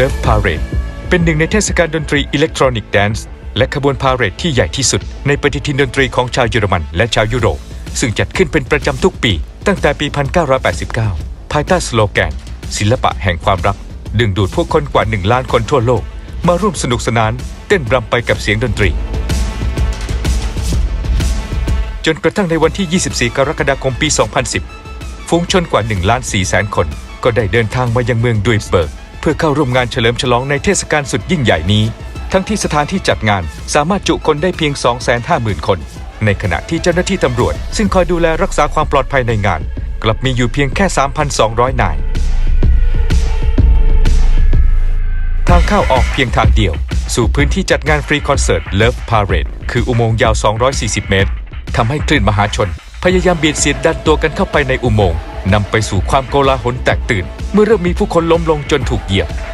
Love Parade เป็นหนึ่งในเทศกาลดนตรีอิเล็กทรอนิกส์แดนซ์และขบวนพาเรดที่ใหญ่ที่สุด ในปฏิทินดนตรีของชาวเยอรมันและชาวยุโรป ซึ่งจัดขึ้นเป็นประจำทุกปี ตั้งแต่ปี 1989 ภายใต้สโลแกน ศิลปะแห่งความรัก ดึงดูดผู้คนกว่า 1 ล้านคนทั่วโลก มาร่วมสนุกสนาน เต้นรำไปกับเสียงดนตรี จนกระทั่งในวันที่ 24 กรกฎาคมปี 2010 ฝูงชนกว่า1ล้าน4แสนคน ก็ได้เดินทางมายังเมืองดุยสเบิร์ก พื่อเข้าร่วมงานเฉลิมฉลองในเทศกาลสุดยิ่งใหญ่นี้ ทั้งที่สถานที่จัดงานสามารถจุคนได้เพียง 250,000 คน ในขณะที่เจ้าหน้าที่ตำรวจ ซึ่งคอยดูแลรักษาความปลอดภัยในงาน กลับมีอยู่เพียงแค่ 3,200 นาย ทางเข้าออกเพียงทางเดียว สู่พื้นที่จัดงานฟรีคอนเสิร์ต Love Parade คืออุโมงค์ยาว 240 เมตรทำให้คลื่นมหาชน พยายามเบียดเสียดดันตัวกันเข้าไปในอุโมงค์ นำไปสู่ความโกลาหลแตกตื่น เมื่อเริ่มมีผู้คนล้มลงจนถูกเหยียบ